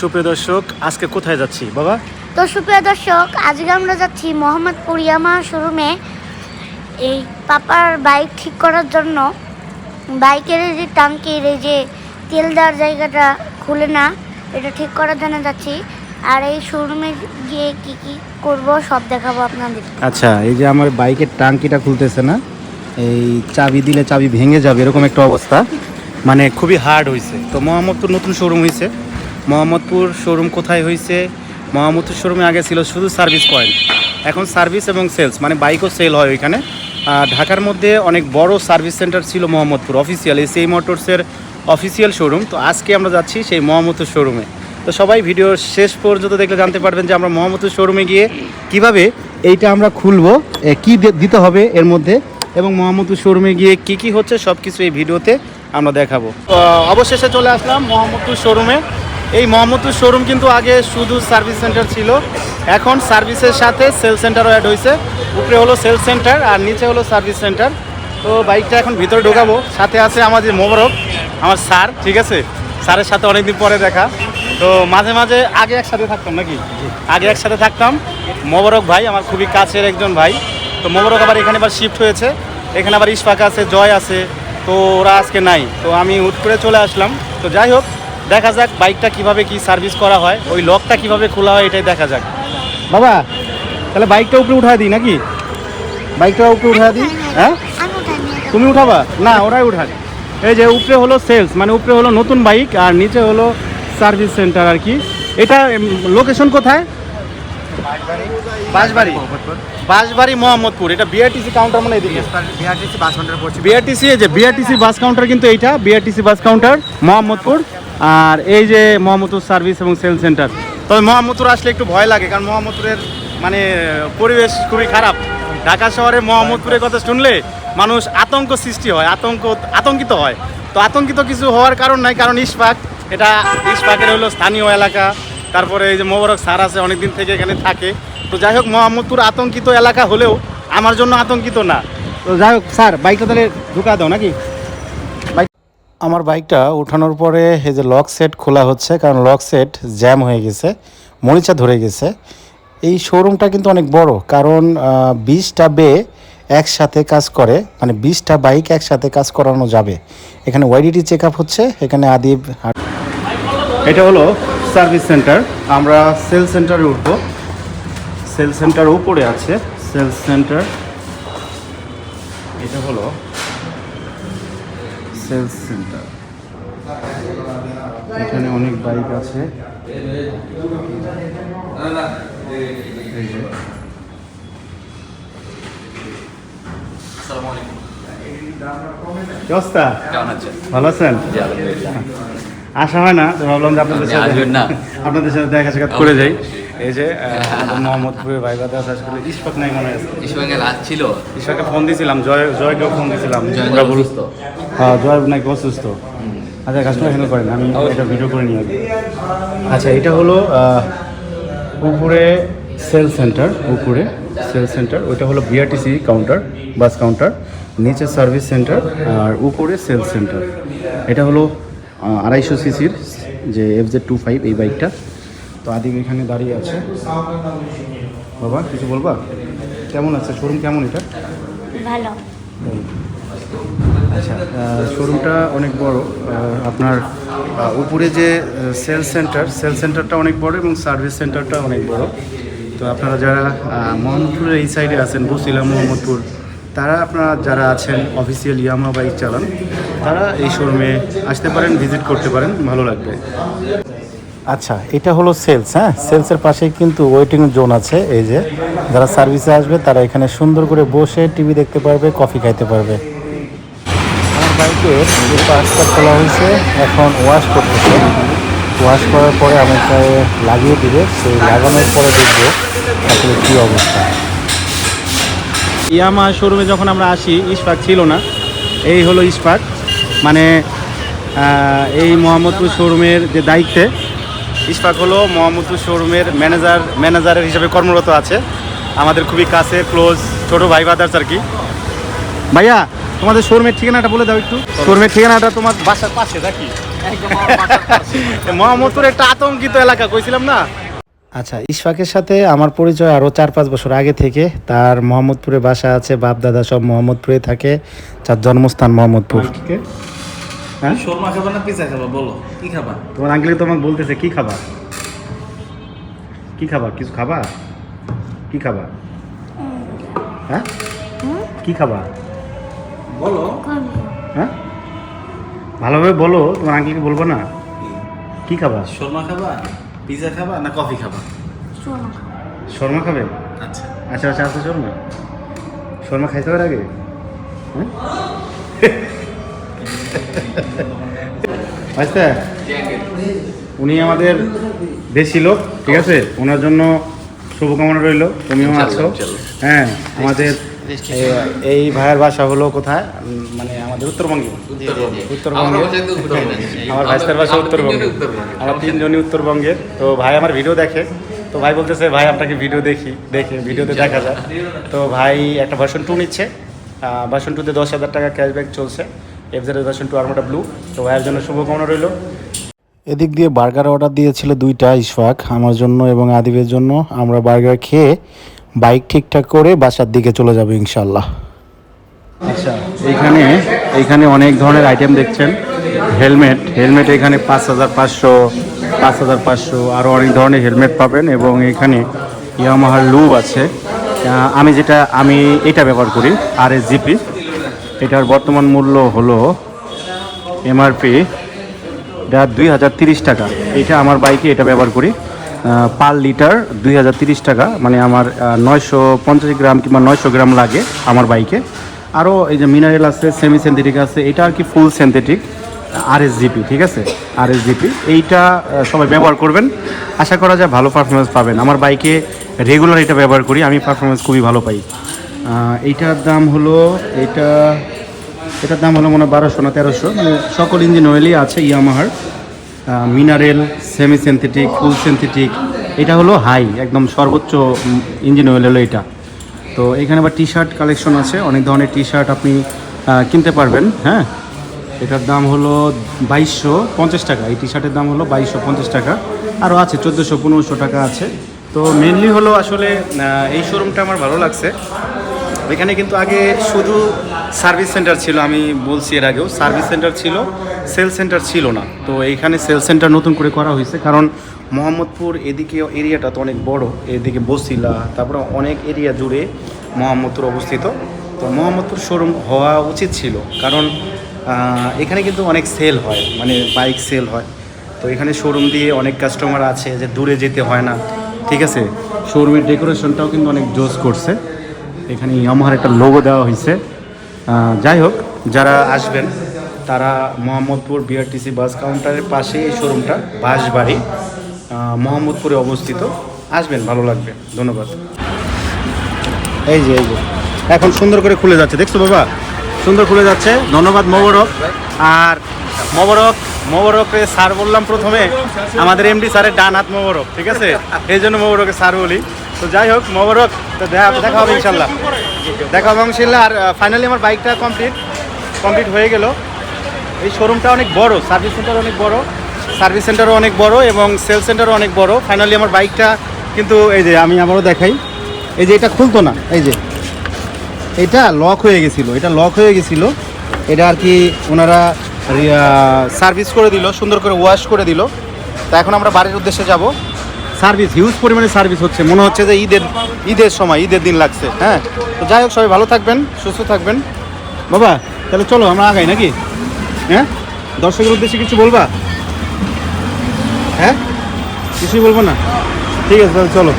সুপ্রিয় দর্শক আজকে কোথায় যাচ্ছি? বাবা? তো সুপ্রিয় দর্শক আজকে আমরা যাচ্ছি মোহাম্মদপুর ইয়ামা শোরুমে। এই পাপার বাইক ঠিক করার জন্য। বাইকের যে টাঙ্কির এই যে তেল দেওয়ার জায়গাটা খুলে না এটা ঠিক করার জন্য যাচ্ছি। আর এই শোরুমে গিয়ে কি কি করব সব দেখাবো আপনাদের। আচ্ছা এই যে আমার বাইকের টাঙ্কিটা খুলতেছে না এই চাবি দিলে চাবি ভেঙে যাবে এরকম একটা অবস্থা। মানে খুবই হার্ড হয়েছে তো মোহাম্মদপুর নতুন শোরুম হয়েছে মোহাম্মদপুর শোরুম কোথায় হয়েছে মোহাম্মদপুর শোরুমে আগে ছিল শুধু সার্ভিস পয়েন্ট এখন সার্ভিস এবং সেলস মানে বাইকও সেল হয় ওইখানে। ঢাকার মধ্যে অনেক বড় সার্ভিস সেন্টার ছিল মোহাম্মদপুর অফিসিয়াল এই সেই মোটরসের অফিসিয়াল শোরুম তো আজকে আমরা যাচ্ছি সেই মোহাম্মদপুর শোরুমে তো সবাই ভিডিওর শেষ পর্যন্ত দেখলে জানতে পারবেন যে আমরা মোহাম্মদপুর শোরুমে গিয়ে কীভাবে এইটা আমরা খুলবো কি দিতে হবে এর মধ্যে, এবং মোহাম্মদপুর শোরুমে গিয়ে কি কি হচ্ছে সব কিছু এই ভিডিওতে আমরা দেখাবো। অবশেষে চলে আসলাম মোহাম্মদপুর শোরুমে এই মোহাম্মদপুর শোরুম কিন্তু আগে শুধু সার্ভিস সেন্টার ছিল। এখন সার্ভিসের সাথে সেল সেন্টারও অ্যাড হয়েছে উপরে হলো সেল সেন্টার আর নিচে হলো সার্ভিস সেন্টার তো বাইকটা এখন ভিতরে ঢোকাবো। সাথে আছে আমাদের মোবারক, আমার স্যার, ঠিক আছে? স্যারের সাথে অনেকদিন পরে দেখা। তো মাঝে মাঝে আগে একসাথে থাকতাম নাকি? আগে একসাথে থাকতাম। মোবারক ভাই, আমার খুবই কাছের একজন ভাই। তো মোবারক আবার এখানে আবার শিফট হয়েছে। এখানে আবার ইশফাক আছে, জয় আছে। তো ওরা আজকে নাই। তো আমি হুট করে চলে আসলাম। তো যাই হোক দেখা যাক বাইকটা কীভাবে কি সার্ভিস করা হয় ওই লকটা কীভাবে খোলা হয় এটাই দেখা যাক। বাবা তাহলে বাইকটা উপরে উঠায় দিই নাকি? বাইকটা উপরে উঠায় দিই হ্যাঁ। তুমি উঠাবা? না ওরাই উঠাক এই যে উপরে হলো সেলস মানে উপরে হলো নতুন বাইক আর নিচে হলো সার্ভিস সেন্টার আর কি। এটা লোকেশন কোথায়? বাঁশবাড়ি। বাঁশবাড়ি মোহাম্মদপুর এটা বিআরটিসি কাউন্টার মানে এদিকে। বিআরটিসি বাস কাউন্টারে পড়ছি। বিআরটিসি এই যে বিআরটিসি বাস কাউন্টার কিন্তু এইটা বিআরটিসি বাস কাউন্টার মোহাম্মদপুর। আর এই যে মোহাম্মদপুর সার্ভিস এবং সেল সেন্টার। তবে মোহাম্মদপুর আসলে একটু ভয় লাগে, কারণ মোহাম্মদপুরের মানে পরিবেশ খুবই খারাপ। ঢাকা শহরে মোহাম্মদপুরের কথা শুনলে মানুষ আতঙ্ক সৃষ্টি হয়, আতঙ্ক, আতঙ্কিত হয়। তো আতঙ্কিত কিছু হওয়ার কারণ নাই, কারণ ইস্পাক এটা ইস্পাকের হলো স্থানীয় এলাকা। তারপরে এই যে মোবারক স্যার আছে, অনেকদিন থেকে এখানে থাকে। তো যাই হোক মোহাম্মদপুর আতঙ্কিত এলাকা হলেও আমার জন্য আতঙ্কিত না। তো যাই হোক, স্যার, বাইকটা তাহলে ঢুকা দাও নাকি? আমার বাইকটা উঠানোর পরে এই যে লক সেট খোলা হচ্ছে, কারণ লক সেট জ্যাম হয়ে গেছে, মরিচা ধরে গেছে। এই শোরুমটা কিন্তু অনেক বড়, কারণ বিশটা বে একসাথে কাজ করে মানে বিশটা বাইক একসাথে কাজ করানো যাবে। এখানে ওয়াইডিটি চেক আপ হচ্ছে, এখানে আদিব এটা হলো সার্ভিস সেন্টার আমরা সেল সেন্টারে উঠবো। সেল সেন্টার উপরে আছে সেল সেন্টার এটা হলো সেলস সেন্টার। এখানে অনেক বাইক আছে। ভালো আছেন? হয় না ভাবলাম যে সাথে? আপনাদের সাথে দেখা সাক্ষাৎ করে যাই। এই যে আহ, আমাদের মোহাম্মদপুরের ভাই বাদা আসার করে ইস্পাক নাই মনে আছে ইস্টবেঙ্গে লাজ ছিল। ইস্পাকে ফোন দিয়েছিলাম জয় জয়কেও ফোন দিয়েছিলাম জয় অসুস্থ? হ্যাঁ জয় নাকি অসুস্থ? আচ্ছা কাস্টমার হ্যান্ডেল করেন আমি এটা ভিডিও করে নিয়ে আচ্ছা এটা হলো পুকুরে উপরে সেল সেন্টার উপরে সেল সেন্টার ওইটা হলো বিআরটিসি কাউন্টার বাস কাউন্টার নিচে সার্ভিস সেন্টার আর উপরে সেল সেন্টার এটা হলো আড়াইশো সিসির যে এফ জেড টু ফাইভ এই বাইকটা তো আদিব এখানে দাঁড়িয়ে আছে। বাবা কিছু বলবা? কেমন আছে? শোরুম কেমন এটা? ভালো। আচ্ছা শোরুমটা অনেক বড়। আপনার উপরে যে সেল সেন্টার সেল সেন্টারটা অনেক বড় এবং সার্ভিস সেন্টারটা অনেক বড়। তো আপনারা যারা মোহাম্মদপুরের এই সাইডে আছেন বসিলা মোহাম্মদপুর তারা আপনারা যারা আছেন অফিসিয়াল ইয়ামা বাইক চালান তারা এই শোরুমে আসতে পারেন ভিজিট করতে পারেন ভালো লাগবে। আচ্ছা এটা হলো সেলস হ্যাঁ? সেলসের পাশেই কিন্তু ওয়েটিং জোন আছে, এই যে। যারা সার্ভিসে আসবে, তারা এখানে সুন্দর করে বসে টিভি দেখতে পারবে কফি খাইতে পারবে। আমার বাইকের যে খোলা হয়েছে, এখন ওয়াশ করতেছে। ওয়াশ করার পরে আমাকে লাগিয়ে দিবে, সেই লাগানোর পরে দেখব আসলে কী অবস্থা। ইয়ামা শোরুমে যখন আমরা আসি ইস্পাক ছিল না। এই হলো ইস্পাক মানে এই মোহাম্মদপুর শোরুমের যে দায়িত্বে ইশফাক হলো মোহাম্মদপুর শোরুমের ম্যানেজার ম্যানেজারের হিসেবে কর্মরত আছে। আমাদের খুবই কাছে ক্লোজ ছোট ভাই বাদার্স আর কি। ভাইয়া তোমাদের শোরুমের ঠিকানাটা বলে দাও একটু। শোরুমের ঠিকানাটা তোমার বাসার পাশে নাকি? মোহাম্মদপুর একটা আতঙ্কিত এলাকা কইছিলাম না? আচ্ছা ইশফাকের সাথে আমার পরিচয় আরও চার পাঁচ বছর আগে থেকে। তার মোহাম্মদপুরে বাসা আছে বাপ দাদা সব মোহাম্মদপুরে থাকে। তার জন্মস্থান মোহাম্মদপুর হ্যাঁ? শর্মা খাবা না পিজা খাবা? বলো কি খাবা? তোমার আঙ্কেল তোমাকে বলতেছে কি খাবার কি খাবার কিছু খাবার কি খাবার হ্যাঁ? কি খাবার বলো। হ্যাঁ? ভালোভাবে বলো তোমার আঙ্কেলকে বলব না? কি? খাবার শর্মা খাবা? পিজা খাবা না কফি খাবা? শর্মা খাবে। আচ্ছা। আচ্ছা আচ্ছা আছে শর্মা। শর্মা খাইতে হবে আগে? হ্যাঁ? আচ্ছা উনি আমাদের দেশি লোক ঠিক আছে? ওনার জন্য শুভকামনা রইল তুমিও আছো। হ্যাঁ আমাদের এই- এই ভাইয়ের বাসা হলো কোথায়? মানে আমাদের উত্তরবঙ্গে। উত্তরবঙ্গে। আমার ভাইস্তার বাসা উত্তরবঙ্গে। আমার তিনজনই উত্তরবঙ্গের তো ভাই আমার ভিডিও দেখে। তো ভাই বলতেছে ভাই আপনাকে ভিডিও দেখি দেখে ভিডিওতে দেখা যায় তো ভাই একটা ভার্সন টু নিচ্ছে। ভার্সন টুতে দশ হাজার টাকা ক্যাশব্যাক চলছে। এফজেড ভার্সন টু আরমোটা ব্লু তো ভাইয়ের জন্য শুভকামনা রইল। এদিক দিয়ে বার্গার অর্ডার দিয়েছিল দুইটা ইশফাক আমার জন্য এবং আদিবের জন্য। আমরা বার্গার খেয়ে বাইক ঠিকঠাক করে বাসার দিকে চলে যাব ইনশাল্লাহ আচ্ছা এইখানে এইখানে অনেক ধরনের আইটেম দেখছেন। হেলমেট হেলমেট এখানে পাঁচ হাজার পাঁচশো পাঁচ হাজার পাঁচশো আরও অনেক ধরনের হেলমেট পাবেন এবং এখানে ইয়ামাহার লুব আছে। আমি যেটা আমি এটা ব্যবহার করি আর এস জিপি এটার বর্তমান মূল্য হলো এমআরপি এটা দুই হাজার তিরিশ টাকা। এটা আমার বাইকে এটা ব্যবহার করি পার লিটার দুই হাজার তিরিশ টাকা। মানে আমার নয়শো পঞ্চাশ গ্রাম কিংবা নয়শো গ্রাম লাগে আমার বাইকে। আরও এই যে মিনারেল আছে সেমি সিনথেটিক আছে, এটা আর কি full synthetic R S GP ঠিক আছে? আর এস জিপি এইটা সবাই ব্যবহার করবেন। আশা করা যায় ভালো পারফরমেন্স পাবেন। আমার বাইকে রেগুলার এটা ব্যবহার করি, আমি পারফরমেন্স খুবই ভালো পাই। এইটার দাম হলো এটা এটার দাম হলো মনে হয় বারোশো না তেরোশো। মানে সকল ইঞ্জিন অয়েলই আছে ইয়ামাহার। Mineral semi synthetic full synthetic এটা হলো হাই একদম সর্বোচ্চ ইঞ্জিন অয়েল হলো এটা। তো এখানে আবার টি শার্ট কালেকশন আছে, অনেক ধরনের টি শার্ট আপনি কিনতে পারবেন হ্যাঁ? এটার দাম হলো বাইশশো পঞ্চাশ টাকা, এই টি শার্টের দাম হলো বাইশশো পঞ্চাশ টাকা। আরও আছে, চোদ্দোশো পনেরোশো টাকা আছে। তো মেনলি হলো আসলে এই শোরুমটা আমার ভালো লাগছে। এখানে কিন্তু আগে শুধু সার্ভিস সেন্টার ছিল, আমি বলছি এর আগেও, সার্ভিস সেন্টার ছিল, সেল সেন্টার ছিল না। তো এইখানে সেল সেন্টার নতুন করে করা হয়েছে, কারণ মোহাম্মদপুর এদিকে এরিয়াটা তো অনেক বড়, এদিকে বসিলা, তারপরে অনেক এরিয়া জুড়ে মোহাম্মদপুর অবস্থিত। তো মোহাম্মদপুর শোরুম হওয়া উচিত ছিল, কারণ এখানে কিন্তু অনেক সেল হয় মানে বাইক সেল হয়। তো এখানে শোরুম দিয়ে অনেক কাস্টমার আছে যে দূরে যেতে হয় না, ঠিক আছে? শোরুমের ডেকোরেশনটাও কিন্তু অনেক জোস করছে। এখানে ইয়ামাহার একটা লোগো দেওয়া হয়েছে। যাই হোক যারা আসবেন তারা মোহাম্মদপুর বিআরটিসি বাস কাউন্টারের পাশে এই শোরুমটা বাঁশবাড়ি আহ, মোহাম্মদপুরে অবস্থিত। আসবেন ভালো লাগবে। ধন্যবাদ। এই যে এই যে। এখন সুন্দর করে খুলে যাচ্ছে। দেখছ বাবা? সুন্দর খুলে যাচ্ছে। ধন্যবাদ মোবারক। আর মোবারক মোবারককে স্যার বললাম প্রথমে আমাদের এমডি স্যারের ডান হাত মোবারক ঠিক আছে? এই জন্য মোবারকে স্যার বলি। তো যাই হোক মোবারক তো দেখা দেখা হবে ইনশাল্লাহ। দেখা হবে ইনশাল্লাহ। আর ফাইনালি আমার বাইকটা কমপ্লিট কমপ্লিট হয়ে গেল। এই শোরুমটা অনেক বড় সার্ভিস সেন্টার অনেক বড় সার্ভিস সেন্টারও অনেক বড় এবং সেল সেন্টারও অনেক বড়। ফাইনালি আমার বাইকটা কিন্তু এই যে আমি আবারও দেখাই। এই যে এটা খুলতো না এই যে। এটা লক হয়ে গেছিল এটা লক হয়ে গেছিল। এটা আর কি ওনারা সার্ভিস করে দিল সুন্দর করে ওয়াশ করে দিল। তা এখন আমরা বাড়ির উদ্দেশ্যে যাব। সার্ভিস হিউজ পরিমাণে সার্ভিস হচ্ছে। মনে হচ্ছে যে ঈদের ঈদের সময়, ঈদের দিন লাগছে হ্যাঁ? তো যাই হোক, সবাই ভালো থাকবেন, সুস্থ থাকবেন। বাবা, তাহলে চলো, আমরা আগাই নাকি? হ্যাঁ? দর্শকের উদ্দেশ্যে কিছু বলবা? হ্যাঁ? কিছুই বলব না? ঠিক আছে, তাহলে চলো।